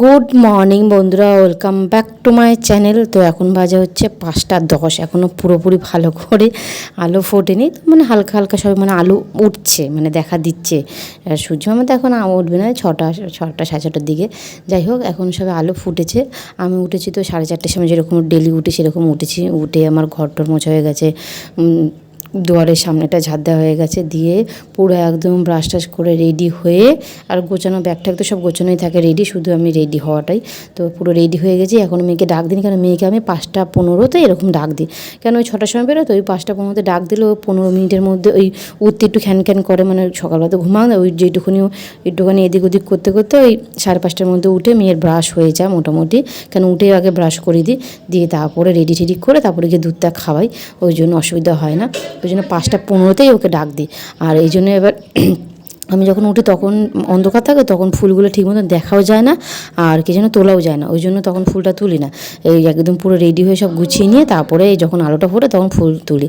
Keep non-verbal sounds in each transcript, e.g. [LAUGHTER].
Good morning বন্ধুরা। Welcome back to my channel তো এখন বাজে হচ্ছে পাঁচটা দশ। এখনও পুরোপুরি ভালো করে আলো ফোটেনি। মানে হালকা হালকা সব মানে আলো উঠছে মানে দেখা দিচ্ছে। সূর্য মামা তো এখন উঠবে না, ছটা ছটা সাড়ে ছটার দিকে। যাই হোক, এখন সবে আলো ফুটেছে। আমি উঠেছি তো সাড়ে চারটের সময় যেরকম ডেলি উঠে, সেরকম উঠেছি। উঠে আমার ঘর টর মোছা হয়ে গেছে। দুয়ারের সামনেটা ঝাড় দেওয়া হয়ে গেছে, দিয়ে পুরো একদম ব্রাশ টাশ করে রেডি হয়ে আর গোছানো ব্যাগ ট্যাগ তো সব গোছানোই থাকে রেডি শুধু আমি রেডি হওয়াটাই। তো পুরো রেডি হয়ে গেছি, এখন মেয়েকে ডাক দিই কারণ মেয়েকে আমি পাঁচটা পনেরোতে এরকম ডাক দিই। কেন ওই ছটার সময় বেরোতো ওই পাঁচটা পনেরোতে ডাক দিলে ও পনেরো মিনিটের মধ্যে ওই উঠতে একটু খ্যান খ্যান করে মানে সকালবেলা তো ঘুমাও না, ওই যেটুকুনি একটুখানি এদিক ওদিক করতে করতে ওই সাড়ে পাঁচটার মধ্যে উঠে মেয়ের ব্রাশ হয়ে যায় মোটামুটি। কেন উঠে আগে ব্রাশ করে দিই, দিয়ে তারপরে রেডি টেডি করে তারপরে গিয়ে দুধটা খাওয়াই, ওই জন্য অসুবিধা হয় না। ওই জন্য পাঁচটা পনেরোতেই ওকে ডাক দিই। আর এই জন্য এবার আমি যখন উঠি তখন অন্ধকার থাকে, তখন ফুলগুলো ঠিক মতন দেখাও যায় না আর কি যেন তোলাও যায় না। ওই জন্য তখন ফুলটা তুলি না। এই একদম পুরো রেডি হয়ে সব গুছিয়ে নিয়ে তারপরে যখন আলোটা ফোটে তখন ফুল তুলি।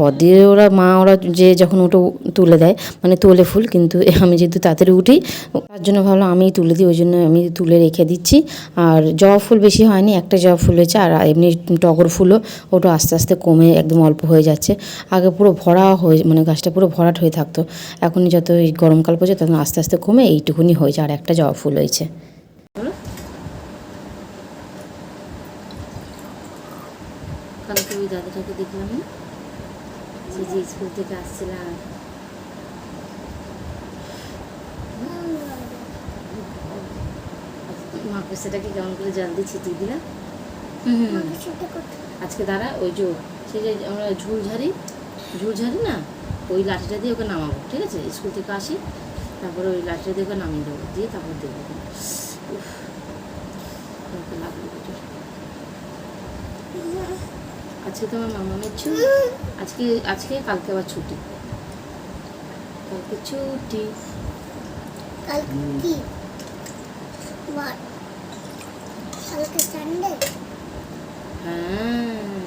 বদিয়ে ওরা, মা ওরা যে যখন ওটা তুলে দেয় মানে তোলে ফুল কিন্তু [LAUGHS] আমি যেহেতু তাড়াতাড়ি উঠি, তার জন্য ভাবলাম আমি তুলে দিই ওই জন্য আমি তুলে রেখে দিচ্ছি। আর জবা ফুল বেশি হয়নি, একটা জবা ফুল হয়েছে আর এমনি টগর ফুলও ওটা আস্তে আস্তে কমে একদম অল্প হয়ে যাচ্ছে। আগে পুরো ভরা হয়ে মানে গাছটা পুরো ভরাট হয়ে থাকতো। এখন যত এই গরমকাল পড়ছে তখন আস্তে আস্তে কমে এইটুকুনি হয়েছে আর একটা জবা ফুল হয়েছে। কালকে ওই দাদাটাকে দেখলাম না? সে যে স্কুল থেকে আসছিলাম মাকে সেটাকে কেমন করে জল দিয়ে ছিটিয়ে দিলাম আজকে দাঁড়া ওই যে সেই যে আমরা ঝুল ঝাড়ি ঝুল ঝাড়ি না? ওই লাঠিটা দিয়ে ওকে নামাবো ঠিক আছে? স্কুল থেকে আসি তারপরে ওই লাঠিটা দিয়ে ওকে নামিয়ে দেবো দিয়ে তারপর দেবো উফ, ওকে লাগল আজকে তোমার মামামের ছুটি। আজকে আজকে কালকে আবার ছুটি। কালকে ছুটি। কালকে কালকে সানডে হ্যাঁ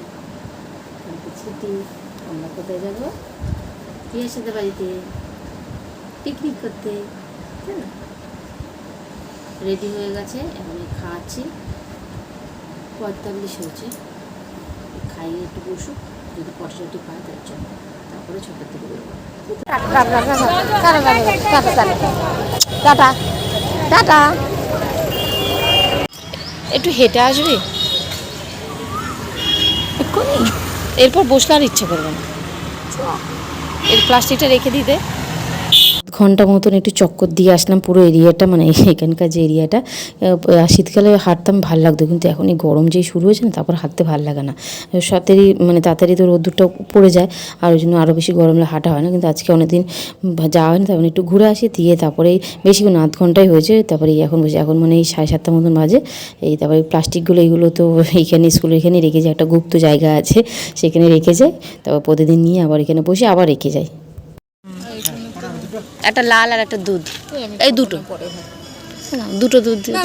কালকে ছুটি। আমরা কোথায় যাব? প্রিয়ার সাথে বাড়িতে পিকনিক করতে না? রেডি হয়ে গেছে, এখন খাওয়াচ্ছি পঁয়তাল্লিশ হয়েছে। খাইয়ে একটু বসুক, যদি পটি টটি পায় তার জন্য তারপরে ছোটোর দিকে বেরোবো। একটু হেঁটে আসবি? এক্ষুনি? এরপর বসলে আর ইচ্ছে করবে না। এর প্লাস্টিকটা রেখে দিতে। ঘণ্টা মতন একটু চক্কর দিয়ে আসলাম পুরো এরিয়াটা মানে এখানকার যে এরিয়াটা। শীতকালে হাঁটতাম ভালো লাগতো, কিন্তু এখন এই গরম যেই শুরু হয়েছে না, তারপর হাঁটতে ভালো লাগে না। সাথেরই মানে তাড়াতাড়ি তো রোদ্দুরটা পড়ে যায়, আর ওই জন্য আরও বেশি গরমে হাঁটা হয় না। কিন্তু আজকে অনেকদিন যাওয়া হয়নি, তারপরে একটু ঘুরে আসি, দিয়ে তারপরে বেশিক্ষণ আধ ঘন্টাই হয়েছে, তারপরে এখন বসে, এখন মানে এই সাড়ে সাতটা মতন বাজে। এই তারপরে প্লাস্টিকগুলো, এইগুলো তো এইখানে স্কুলের এখানে রেখে যায়, একটা গুপ্ত জায়গা আছে, সেখানে রেখে যায়, তারপর প্রতিদিন নিয়ে আবার এখানে বসে আবার রেখে যায়। একটা লাল আর একটা দুধ। এই দুটো। দুটো দুধ না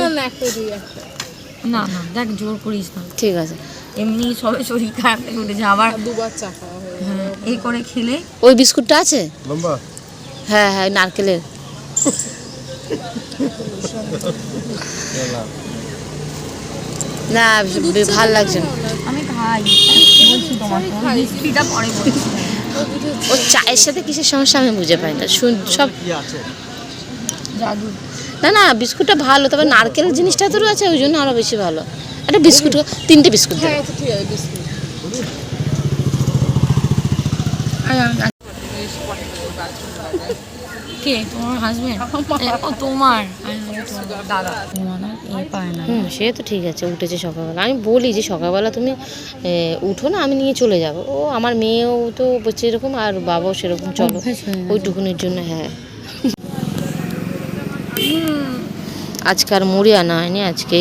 না দেখ জোর করিস না। ঠিক আছে। এমনি সবে শরীর খারাপ উঠেছে আবার দুবার চা খাওয়া হ্যাঁ, এই করে খেলে ওই বিস্কুটটা আছে? লম্বা। হ্যাঁ হ্যাঁ নারকেলের। না ভালো লাগছে না। আমি খাই। বলছি মিষ্টিটা পরে বলছি। ও চায়ের সাথে কিসের সমস্যা আমি বুঝে পাই না। শুন- সব না না বিস্কুটটা ভালো তবে নারকেল জিনিসটা তো আছে ওই জন্য আরও বেশি ভালো। একটা বিস্কুট তিনটে বিস্কুট দেবে হ্যাঁ আচ্ছা ঠিক আছে বিস্কুট কে? তোমার হাজবেন্ড ও তোমার। আমি দাদা। এ পায় না। হুম সে তো ঠিক আছে উঠেছে সকালবেলা। আমি বলি যে সকালবেলা তুমি উঠো না আমি নিয়ে চলে যাব। ও আমার মেয়েও তো বলছে এরকম আর বাবাও সেরকম চলো। ওইটুকুনের জন্য হ্যাঁ। আজকে আর মুড়ি আনা হয়নি আজকে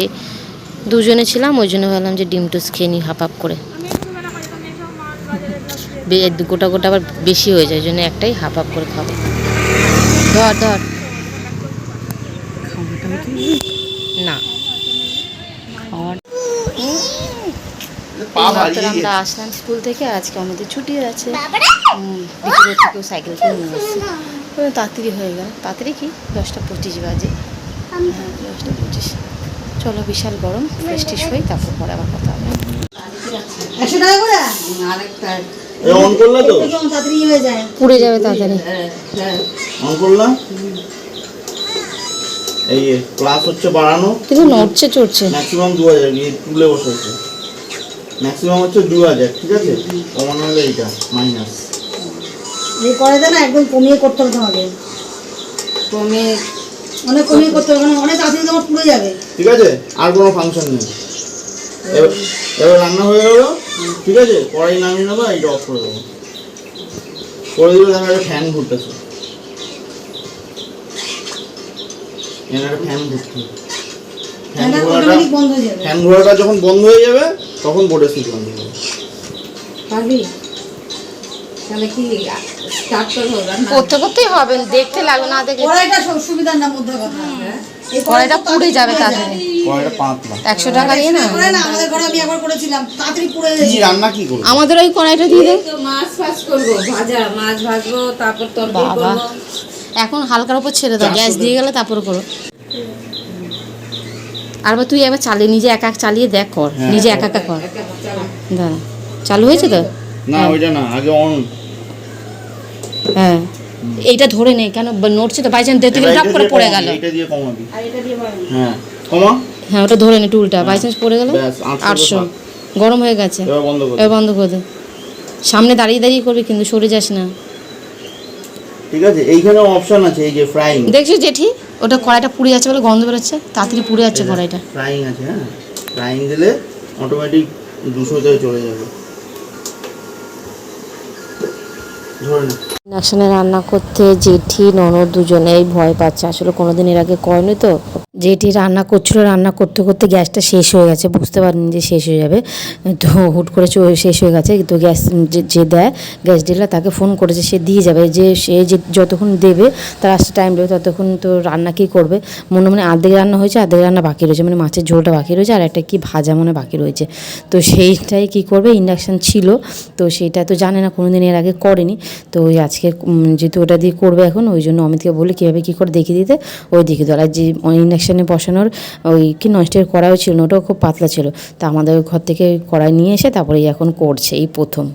দুজনে ছিলাম ওই জন্য ভাবলাম যে ডিম টোস্ট খেয়ে নিই হাফ হাফ করে। গোটা গোটা আবার বেশি হয়ে যায় ওই জন্য একটাই হাফ হাফ করে খাব। ধর ধর। না। আমরা আসলাম স্কুল থেকে আজকে আমাদের ছুটি আছে। উম, বিকেলের থেকেও সাইকেল করে নিয়ে এসেছি তাড়াতাড়ি হয়ে গেল। তাড়াতাড়ি কি? দশটা পঁচিশ বাজে। হ্যাঁ দশটা পঁচিশ। চলো বিশাল গরম ফ্রেশ ট্রেশ হই তারপর পরে আবার কথা হবে। একশো টাকা করে? এ অন করলা তো? তাড়াতাড়ি হয়ে যায়। পুড়ে যাবে তাড়াতাড়ি। অন করলা? এই ক্লাস হচ্ছে বাড়ানো। কিন্তু নড়ছে চড়ছে। ম্যাক্সিমাম দু হাজার এই তুলে বসেছে। ম্যাক্সিমাম হচ্ছে দু হাজার ঠিক আছে? কমানো হলে এইটা মাইনাস এই করাতে না একদম কমিয়ে করতে হবে তোমাকে। কমে অনেক কমিয়ে করতে হবে মানে অনেক তাড়াতাড়ি তোমার পুড়ে যাবে। ঠিক আছে? আর কোনো ফাংশন নেই। এবার এবার রান্না হয়ে গেলো? ঠিক আছে কড়াই নামিয়ে নেব এইটা অফ করে দেবো। করে দিলে দেখো একটা ফ্যান ঘুরতেছে। এখানে একটা ফ্যান ঘুরছে। ফ্যান ঘোরাটা বন্ধ হয়ে যাবে। ফ্যান ঘোরাটা যখন বন্ধ হয়ে যাবে তখন বোর্ডে সুইচ বন্ধ হয়ে যাবে। পারবি? তাহলে কি করতে করতেই হবে দেখতে লাগবে না দেখলে কড়াইটা সব সুবিধার না মধ্যে কথা কড়াইটা পুড়ে যাবে তাড়াতাড়ি কড়াইটা পাতলা একশো টাকা দিয়ে না? আমাদের ঘরে আমি একবার করেছিলাম তাড়াতাড়ি পুড়ে কি রান্না কি করব? আমাদের ওই কড়াইটা দিয়ে মাছ ফাছ করব ভাজা মাছ ভাজবো তারপর তরকারি এখন হালকার উপর ছেড়ে দাও গ্যাস দিয়ে গেলে তারপরে করো। আর তুই একবার চালিয়ে নিজে একা এক চালিয়ে দেখ কর। হ্যাঁ। নিজে একা একা কর। দাঁড়া। চালু হয়েছে তো? না ওইটা না আগে অন হ্যাঁ। এইটা ধরে নেই কেন নড়ছে তো? বাই চান্স দেখতে গেলে টপ করে পড়ে গেল। এটা দিয়ে কমাবি। হ্যাঁ কমা। হ্যাঁ ওটা ধরে নে টুলটা। বাই চান্স পড়ে গেল? আটশো গরম হয়ে গেছে। এবার বন্ধ কর করে দে। সামনে দাঁড়িয়ে দাঁড়িয়ে করবি কিন্তু সরে যাস না। ঠিক আছে এইখানে অপশন আছে এই যে ফ্রাইং দেখছিস জেঠি? ওটা কড়াইটা পুড়ে যাচ্ছে বলে গন্ধ বেরোচ্ছে। তাড়াতাড়ি পুড়ে যাচ্ছে কড়াইটা। ফ্রাইং আছে হ্যাঁ? ফ্রাইং দিলে অটোমেটিক দুশোতে চলে যাবে। ইন্ডাকশানে রান্না করতে জেঠি ননদ দুজনেই ভয় পাচ্ছে। আসলে কোনোদিন এর আগে করেনি তো। জেঠি রান্না করছিল, রান্না করতে করতে গ্যাসটা শেষ হয়ে গেছে। বুঝতে পারিনি যে শেষ হয়ে যাবে। তো হুট করে শেষ হয়ে গেছে। তো গ্যাস যে- দেয়, গ্যাস ডিলার তাকে ফোন করেছে, সে দিয়ে যাবে। যে, সে যে যতক্ষণ দেবে, তার আসতে টাইম দেবে ততক্ষণ তো রান্না কী করবে? মনে মনে আর্ধেক রান্না হয়েছে, আর্ধেক রান্না বাকি রয়েছে। মানে মাছের ঝোলটা বাকি রয়েছে, আর একটা কি ভাজা মনে বাকি রয়েছে। তো সেইটাই কি করবে? ইন্ডাকশান ছিল। তো সেইটা তো জানে না কোনো দিন এর আগে করেনি। তো ওই আজকে যেহেতু ওটা দিয়ে করবে এখন, ওই জন্য অমিতকে বলে কীভাবে কী করে দেখিয়ে দিতে? ওই দেখিয়ে দেওয়ার। আর যে ইন্ডাকশানে বসানোর ওই কি নষ্টের কড়াইও ছিল না ওটাও খুব পাতলা ছিল। তা আমাদের ওই ঘর থেকে কড়াই নিয়ে এসে তারপরে এখন করছে এই প্রথম।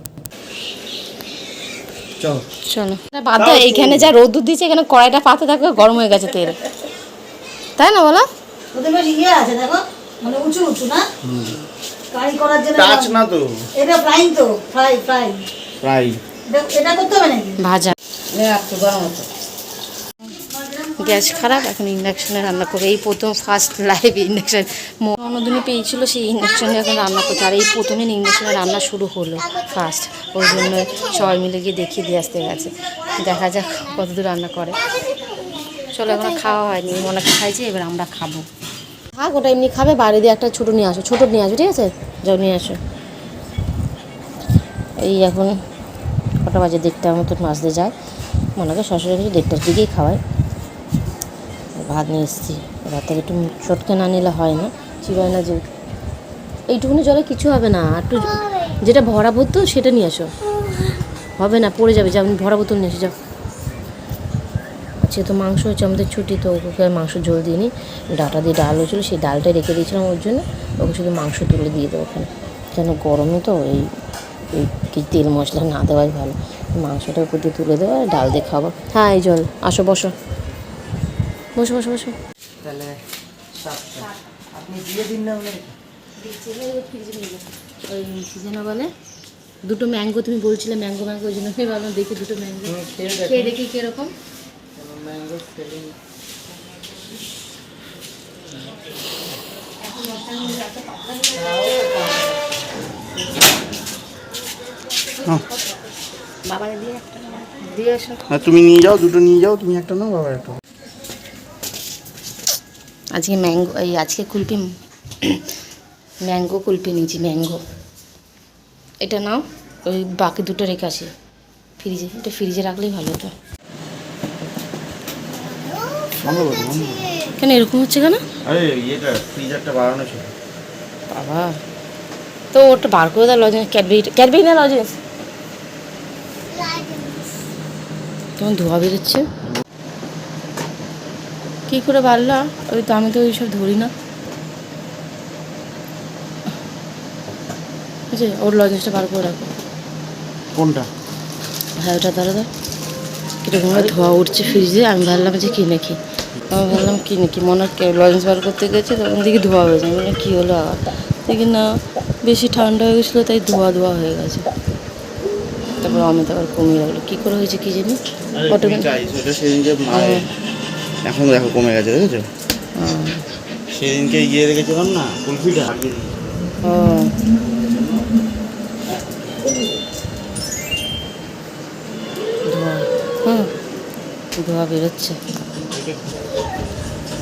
চল। চলো। বাদ এইখানে যা রোদ্দুর দিচ্ছে এখানে কড়াইটা পাতে থাকবে গরম হয়ে গেছে তেল। তাই না বলো? ওদের বেশ ইয়ে আছে দেখো মানে উঁচু উঁচু না? কারি করার জন্য টাচ না তো? এটা ফ্রাইং তো ফ্রাই ফ্রাই ফ্রাই এটা করতে হবে নাকি? ভাজা। একটু গরম হতো গ্যাস খারাপ, এখন ইন্ডাকশনে রান্না করবে এই প্রথম ফার্স্ট লাইভ ইন্ডাকশন অন্যদিনে পেয়েছিল সেই ইন্ডাকশনে এখন রান্না করছে আর এই প্রথমে ইন্ডাকশনে রান্না শুরু হলো ফার্স্ট ওই জন্য সবাই মিলে গিয়ে দেখিয়ে দিয়ে আসতে গেছে। দেখা যাক কতদূর রান্না করে। চলো এখন খাওয়া হয়নি। মনাকে খাইছে এবার আমরা খাব। থাক, ওটা এমনি খাবে, বাইরে দিয়ে একটা ছোটো নিয়ে আসো। ছোটো নিয়ে আসো, ঠিক আছে? যাও নিয়ে আসো। এই এখন কটা বাজে? দেড়টার মতো মাছতে যায়। মনাকে শ্বশুরের কাছে দেড়টার দিকেই খাওয়ায়। ভাত নিয়ে এসেছি। রাতে একটু চটকে না নিলে হয় না, চিবায় না যে এইটুকুনি জলে কিছু হবে না। একটু যেটা ভরা বোতল সেটা নিয়ে আসো। হবে না, পড়ে যাবে। যেমন ভরা বোতল নিয়ে এসে, যাও। আজকে তো মাংস হচ্ছে আমাদের ছুটি, তো ওকে মাংস ঝোল দিইনি। ডাটা দিয়ে ডাল হয়েছিলো, সেই ডালটাই রেখে দিয়েছিলাম ওর জন্য। ওকে শুধু মাংস তুলে দিয়ে দেবো ওখানে। কেন গরমে তো এই এই তেল মশলা না দেওয়াই ভালো। মাংসটা উপর দিয়ে তুলে দেওয়া ডাল দিয়ে খাব হ্যাঁ এই জল, আসো, বসো। বসো বসো বসো। তাহলে সাতটা। আপনি দিয়ে দিন না ওই সিজনে বলে দুটো ম্যাঙ্গো তুমি বলছিলে ম্যাঙ্গো ম্যাঙ্গো ওই জন্য ভাবলাম দেখি দুটো ম্যাঙ্গো খেয়ে দেখি। কীরকম। ম্যাঙ্গো বাবা দিয়ে একটা দিয়ে আসো হ্যাঁ তুমি নিয়ে যাও দুটো নিয়ে যাও তুমি একটা নাও বাবা একটা। আজকে ম্যাঙ্গো এই আজকে কুলপি ম্যাঙ্গো কুলপি নিয়েছি ম্যাঙ্গো। এটা নাও ওই বাকি দুটো রেখে আসি। ফ্রিজে এটা ফ্রিজে রাখলেই ভালো হতো। কেন এরকম হচ্ছে কেন? আরে ইয়েটা ফ্রিজারটা বাড়ানো ছিল। বাবা তো ওটা বার করে দাও লজেন্স ক্যাডবেরি ক্যাডবেরি না লজেন্স? কেমন ধোয়া বেরোচ্ছে। কী করে পারলাম ওই তো আমি তো ওইসব ধরি না। বুঝলি ওর লজেন্সটা বার করে রাখো। কোনটা? হ্যাঁ ওটা ধরো ধর কীরকম ধোয়া উঠছে ফ্রিজে আমি ভাবলাম যে কি নাকি? আমি ভাবলাম কি নাকি? মনে হয় লজেন্স বার করতে গেছে তখন দেখি ধোয়া হয়ে যায়। মানে কী হলো আবার? দেখি না বেশি ঠান্ডা হয়ে গেছিল তাই ধোয়া ধোয়া হয়ে গেছে। তারপর অমিত আবার কমিয়ে লাগল। কী করে হয়েছে কী জানি? অটোমেটিক এখন দেখো কমে গেছে দেখেছ? সেদিনকে গিয়ে রেখেছিলাম না কুলফিটা? ও। হুম ধোয়া বেরোচ্ছে।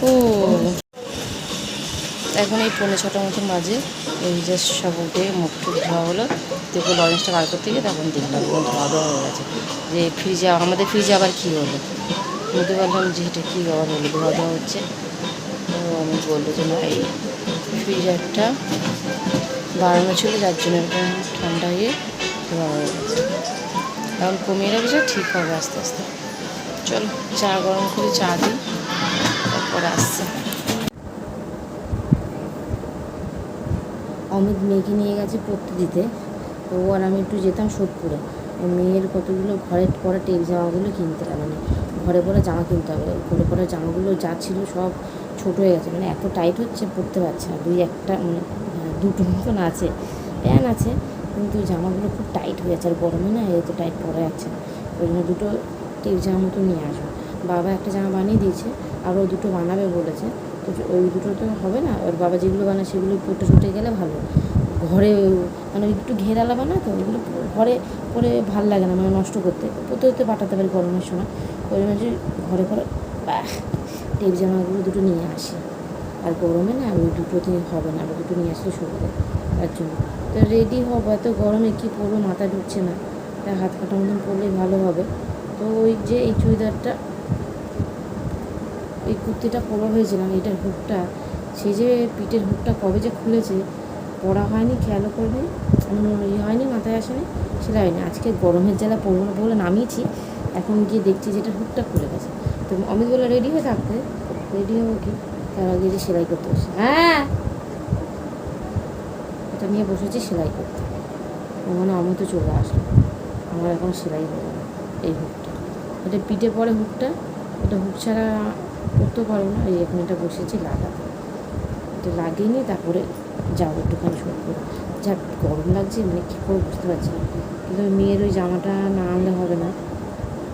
ও। এখন এই পৌনে ছটার মতন বাজে এই যে সব উঠে মুখ টুক ধোয়া হলো দেখো লরেন্সটা বার করতে গিয়ে তখন দেখলাম। ধোয়া ধোয়া হয়ে গেছে। যে ফ্রিজে আমাদের ফ্রিজে আবার কী হলো? বুঝতে পারলাম যে এটা কী আবার হলো ধোয়া ধোয়া হচ্ছে তো আমি বলল যে এই ফ্রিজারটা বাড়ানো ছিল যার জন্য এরকম ঠান্ডা হয়ে ধোয়া হয়ে গেছে। এখন কমিয়ে রাখছে ঠিক হবে আস্তে আস্তে। চলো, চা গরম করে চা দিই, তারপরে আসছে। অমিত মেয়েকে নিয়ে গেছে পড়তে দিতে, ও আর আমি একটু যেতাম সোদপুরে। মেয়ের কতগুলো ঘরে পরা টেপ জামাগুলো কিনতে হবে মানে ঘরে পরা জামা কিনতে হবে ঘরে পরা জামাগুলো যা ছিল সব ছোটো হয়ে গেছে মানে এত টাইট হচ্ছে পরতে পারছে না দুই একটা মানে হ্যাঁ, দুটো মতন আছে প্যান আছে কিন্তু জামাগুলো খুব টাইট হয়ে যাচ্ছে আর গরমে না এত টাইট পরে যাচ্ছে ওই জন্য দুটো টেপ জামা মতো নিয়ে আসব। বাবা একটা জামা বানিয়ে দিয়েছে আরও দুটো বানাবে বলেছে তো ওই দুটো তো হবে না ওর বাবা যেগুলো বানায় সেগুলো পটে টুটে গেলে ভালো। ঘরে মানে একটু ঘেরালা বানায় তো, ওইগুলো ঘরে পরে ভালো লাগে না মানে নষ্ট করতে। পরতে হতে পাঠাতে পারি গরমের সময়। ওই জন্য ঘরে ঘরে টেপ জামাগুলো দুটো নিয়ে আসি। আর গরমে না, ওই দুটো দুটোতে হবে না আর দুটো নিয়ে আসলে সুবিধা তার জন্য। তো রেডি হব, এত গরমে কী পরবো, মাথা ঢুকছে না। তাই হাত কাটা মতন পরলেই ভালো হবে। তো ওই যে এই চুড়িদারটা, এই কুর্তিটা পরা হয়েছিলাম এটার হুকটা, সেই যে পিঠের হুকটা কবে যে খুলেছে পরা হয়নি, খেয়ালও করবে ইয়ে হয়নি, মাথায় আসেনি, সেটা হয়নি। আজকে গরমের জ্বালা পরবো না বলে নামিয়েছি, এখন গিয়ে দেখছি যে এটা হুকটা খুলে গেছে। তো অমিত বলে রেডি হয়ে থাকতে রেডি হব কি? তার আগে যে সেলাই করতে বসে হ্যাঁ! এটা নিয়ে বসেছি সেলাই করতে। মানে অমিত চলে আসলো। আমার এখন সেলাই হবে না, এই হুকটা। এটা পিঠে পরে হুকটা, এটা হুক ছাড়া করতেও পারব না। এই এখন এটা বসেছি লাগাতে এটা লাগিয়ে নিয়ে তারপরে যাব একটুখানি করে। যা গরম লাগছে মানে কী করে বুঝতে পারছি না। কিন্তু মেয়ের ওই জামাটা না আনলে হবে না।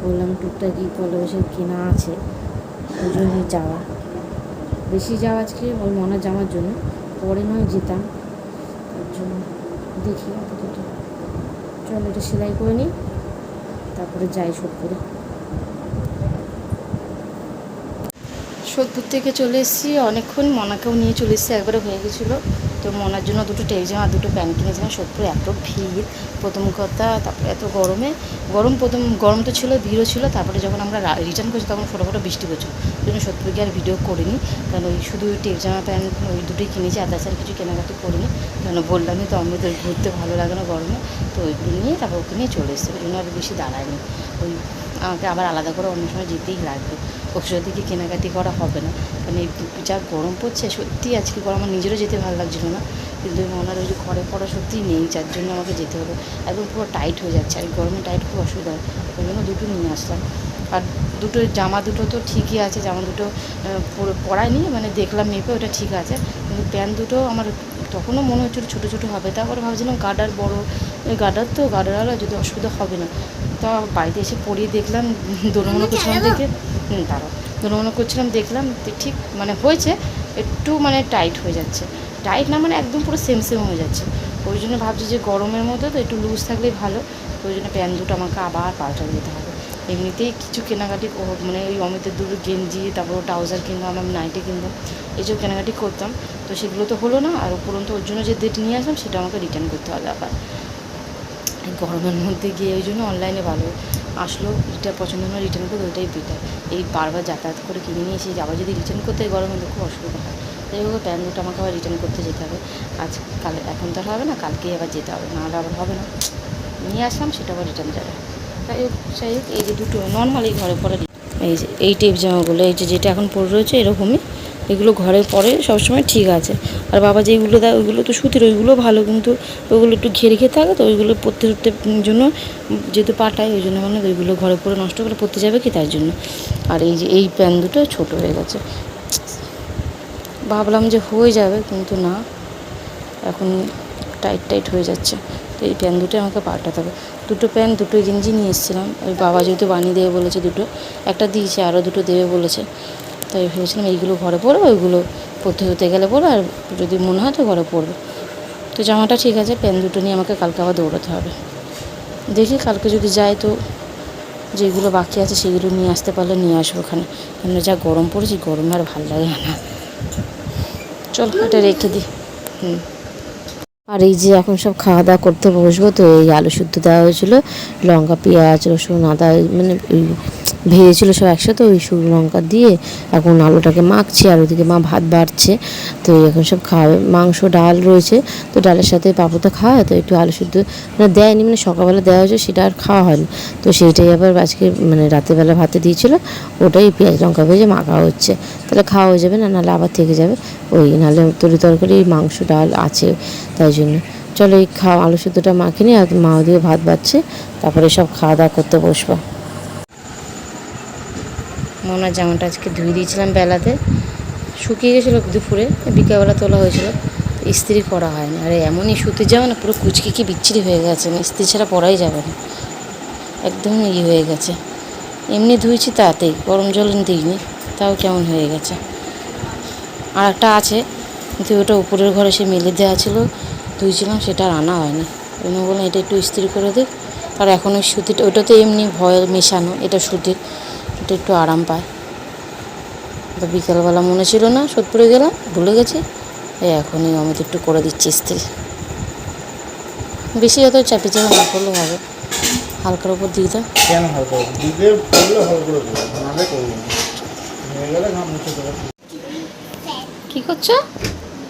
বললাম, টুকটাকি কলে বসে কেনা আছে? ওই জন্যই যাওয়া। বেশি যাওয়া আজকে ওই মনার জামার জন্য। পরে নয় যেতাম। তার জন্য দেখি চল, এটা সেলাই করে নিই তারপরে যাই শুট করে। সোদপুর থেকে চলে এসেছি। অনেকক্ষণ মনাকেও নিয়ে চলে এসেছি। একবারে হয়ে গেছিল। তো মনার জন্য দুটো টেপ জামা দুটো প্যান্ট কিনেছিলাম। সোদপুরে এত ভিড়, প্রথম কথা, তারপরে এত গরমে। গরম প্রথম, গরম তো ছিল, ভিড়ও ছিল, তারপরে যখন আমরা রিটার্ন করছি তখন ফটো ফটো বৃষ্টি ওই জন্য সোদপুরে গিয়ে আর ভিডিও করিনি। কারণ ওই শুধু টেপ জামা প্যান্ট ওই দুটোই কিনেছি, আর তাছাড়া কিছু কেনাকাটি করিনি। কারণ বললামই তো আমি তো ঘুরতে ভালো লাগে না গরমে, তো ওইগুলো নিয়ে তারপর ওকে নিয়ে চলে এসেছি। ওই জন্য আর বেশি দাঁড়ায়নি। ওই আমাকে আবার আলাদা করে অন্য সময় যেতেই লাগবে। ওষুধ দিকে কেনাকাটি করা হবে না। কারণ এই যা গরম পড়ছে, সত্যি আজকে গরম আমার নিজেরও যেতে ভালো লাগছিল না। কিন্তু ওই মনার ওই যে ঘরে পড়া সত্যিই নেই, যার জন্য আমাকে যেতে হবে। একদম পুরো টাইট হয়ে যাচ্ছে, আর গরমে টাইট খুব অসুবিধা হয়। ওই জন্য দুটো নিয়ে আসলাম। আর দুটো জামা দুটো তো ঠিকই আছে, জামা দুটো পরায়নি মানে দেখলাম মেপে ওটা ঠিক আছে। কিন্তু প্যান্ট দুটো আমার তখনও মনে হচ্ছিল ছোটো ছোটো হবে। তারপরে ভাবছিলাম গার্ডার বড় গার্ডার তো গার্ডার হলে যদি অসুবিধা হবে না। তো বাড়িতে এসে পরিয়ে দেখলাম দোলমনো করছিলাম দেখে দাঁড়াও। দোলমনো করছিলাম দেখলাম যে ঠিক মানে হয়েছে একটু মানে টাইট হয়ে যাচ্ছে। টাইট না মানে একদম পুরো সেম সেম হয়ে যাচ্ছে। ওই জন্য ভাবছি যে গরমের মধ্যে তো একটু লুজ থাকলেই ভালো ওই জন্য প্যান্ট দুটো আমাকে আবার পাল্টাতে যেতে হবে। এমনিতেই কিছু কেনাকাটি মানে ওই অমিতের দুটো গেঞ্জি তারপর ট্রাউজার কিনলাম আমি নাইটি কিনলাম এইসব কেনাকাটি করতাম। তো সেগুলো তো হলো না আর উপরন্ত ওর জন্য যে ডেট নিয়ে আসলাম সেটা আমাকে রিটার্ন করতে হবে আবার। গরমের মধ্যে গিয়ে ওই জন্য অনলাইনে ভালো। আসলো যেটা পছন্দ না রিটার্ন করবে ওইটাই বেটার এই বারবার যাতায়াত করে কিনে নিয়ে এসে আবার যদি রিটার্ন করতে গরমের মধ্যে খুব অসুবিধা হয়। তাই হোক প্যান্ট দুটো আমাকে আবার রিটার্ন করতে যেতে হবে। আজ কাল, এখন তো আর হবে না, কালকেই আবার যেতে হবে, নাহলে আবার হবে না। নিয়ে আসলাম, সেটা আবার রিটার্ন যাবে। তাই হোক, যাই হোক, এই যে দুটো নর্মাল এই ঘরে পরে এই যে, এই টেপ জামাগুলো, এই যে যেটা এখন পরে রয়েছে, এরকমই। এগুলো ঘরে পরে সবসময় ঠিক আছে। আর বাবা যেইগুলো দেয় ওইগুলো তো সুতির, ওইগুলো ভালো কিন্তু ওইগুলো একটু ঘেরে ঘেরে থাকে তো ওইগুলো পরতে পরতে জন্য যেহেতু পাটায় ওই জন্য মানে ওইগুলো ঘরে পরে নষ্ট করে পরতে যাবে কি তাই জন্য। আর এই যে এই প্যান্ট দুটো ছোটো হয়ে গেছে। ভাবলাম যে হয়ে যাবে কিন্তু না। এখন টাইট টাইট হয়ে যাচ্ছে। তো এই প্যান্ট দুটো আমাকে পাল্টাতে হবে। দুটো প্যান্ট দুটো গেঞ্জি নিয়ে এসেছিলাম। ওই বাবা যেহেতু বানিয়ে দেবে বলেছে দুটো, একটা দিয়েছে, আরও দুটো দেবে বলেছে। তাই ভেবেছিলাম এইগুলো ঘরে পরবো, ওইগুলো পড়তে হতে গেলে পরবো, আর যদি মনে হয় তো ঘরে পরবো। তো জামাটা ঠিক আছে প্যান দুটো নিয়ে আমাকে কালকে আবার দৌড়াতে হবে। দেখি কালকে যদি যায় তো যেগুলো বাকি আছে সেগুলো নিয়ে আসতে পারলে নিয়ে আসব ওখানে। কেন যা গরম পড়েছি, গরমে আর ভালো লাগে না। চল, এটা রেখে দিই হুম। আর এই যে এখন সব খাওয়া দাওয়া করতে বসবো, তো এই আলু শুদ্ধ দেওয়া হয়েছিল, লঙ্কা, পেঁয়াজ, রসুন, আদা মানে ভেজেছিল সব একসাথে, ওই শুকনো লঙ্কা দিয়ে এখন আলুটাকে মাখছি আর ওদিকে মা ভাত বাড়ছে, তো এখন সব খাওয়াবে মাংস, ডাল রয়েছে, তো ডালের সাথে পাপড় তো খাওয়া তো একটু আলু শুদ্ধ মানে দেয়নি মানে সকালবেলা দেওয়া হয়েছে, সেটা আর খাওয়া হয়নি, তো সেইটাই আবার আজকে মানে রাতেরবেলা ভাতে দিয়েছিল, ওটাই পেঁয়াজ, লঙ্কা ভেজে মাখা হচ্ছে, তাহলে খাওয়া হয়ে যাবে না, নাহলে আবার থেকে যাবে, ওই নাহলে তরি তরকারি, মাংস, ডাল আছে, তাই জন্য চলো এই খাওয়া আলু শুদ্ধটা মাখিনি আর মা দিয়ে ভাত বাচ্ছে তারপরে সব খাওয়া দাওয়া করতে বসবো। মনার জামাটা আজকে ধুয়ে দিয়েছিলাম বেলাতে। শুকিয়ে গেছিল দুপুরে, বিকেলবেলা তোলা হয়েছিল। ইস্ত্রি করা হয়নি। আরে এমনই সুতির জামা না, পুরো কুচকি কি বিচ্ছিরি হয়ে গেছে। না ইস্ত্রি ছাড়া পরাই যাবে না। একদম ই হয়ে গেছে। এমনি ধুয়েছি তাতেই, গরম জল দিইনি। তাও কেমন হয়ে গেছে। আর একটা আছে, কিন্তু ওটা উপরের ঘরে সে মেলে দেওয়া ছিল। ধুয়েছিলাম সেটা আর আনা হয়নি। ওই জন্য বললাম এটা একটু ইস্ত্রি করে দিক আর এখন ওই সুতিটা ওটা তো এমনি ভয়েল মেশানো এটা সুতির এটা একটু আরাম পায়। তো বিকালবেলা মনে ছিল না সোদপুরে গেলাম ভুলে গেছি। এই এখনই আমি একটু করে দিচ্ছি ইস্ত্রি। বেশি অত চাপি চাপি না করলেও হবে। হালকার উপর দিয়ে দাও। কেন হালকা করে দিতে করলে করব দেবো। কি করছ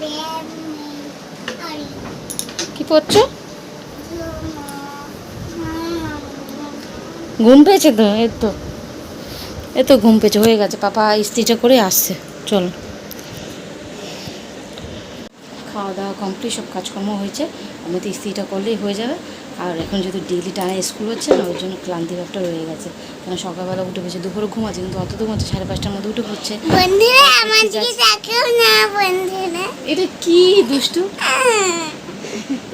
ব্যায়াম আরে কি পড়ছো মামা ঘুম পেয়েছে তো? এই তো। এই তো ঘুম পেয়েছে হয়ে গেছে। পাপা ইস্ত্রিটা করে আসছে। চল। খাওয়া দাওয়া কমপ্লিট সব কাজকর্ম হয়েছে। আমি তো ইস্ত্রিটা করলেই হয়ে যাবে। আর এখন যেহেতু ডেইলি টানা স্কুল হচ্ছে না ওই জন্য ক্লান্তি ভাবটা রয়ে গেছে। কারণ সকালবেলা উঠে পড়ছে দুপুরে ঘুমাচ্ছে কিন্তু অত ঘুমাচ্ছে সাড়ে পাঁচটার মধ্যে উঠে পড়ছে। এটা কি দুষ্টু?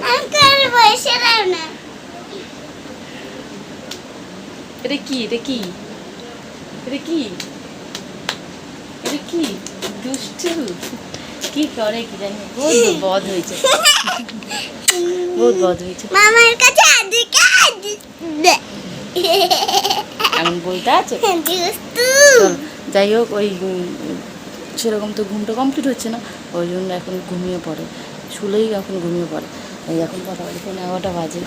আঙ্কেল বসে না এটা কি এটা কি এটা কি এটা কি দুষ্টু কি করে কি জানি বহুত বদ হয়েছে বহুত বদ হয়েছে মামার কাছে আদিকে এমন বলতে আছে যাই হোক ওই সেরকম তো ঘুমটা কমপ্লিট হচ্ছে না ওই জন্য এখন ঘুমিয়ে পড়ে শুলেই এখন ঘুমিয়ে পড়ে। এই এখন কথা বলি ফোন এগারোটা বাজে।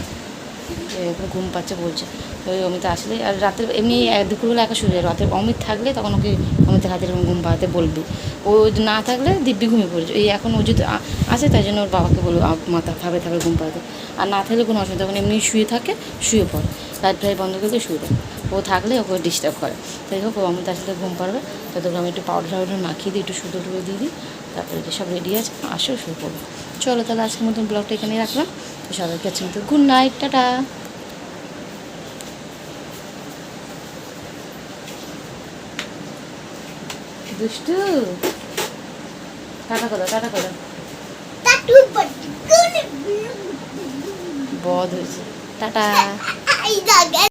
এখন ঘুম পাচ্ছে বলছে। ওই অমিত আসলে, আর রাতের এমনি দুপুরবেলা একা শুয়ে যায়। রাতের অমিত থাকলে তখন ওকে অমিতের হাতে এরকম ঘুম পাড়াতে বলবি। ও না থাকলে দিব্যি ঘুমিয়ে পড়েছে এই এখন ও যদি আসে তাই জন্য ওর বাবাকে বলব মাথা থাকবে থাকবে ঘুম পাড়াতে। আর না থাকলে কোনো অসুবিধা তখন এমনি শুয়ে থাকে, শুয়ে পড়ে। লাইট ফাইট বন্ধ করে শুয়ে দেয় ও থাকলে ওকে ডিস্টার্ব করে। তাই হোক ও অমিত আসলে ঘুম পারবে ততক্ষণ আমি একটু পাউডার টাউডার মাখিয়ে দিই একটু সুতো টুতো দিয়ে দিই। তারপরে সব রেডি আছে আসো শুরু করব। চলো তাহলে আজকের মতন ব্লগটা এখানেই রাখলাম। তো সবাইকে আজকের মতো গুড নাইট টাটা। দুষ্টু টাটা করো টাটা করো। বদ হয়েছে। টাটা। [LAUGHS]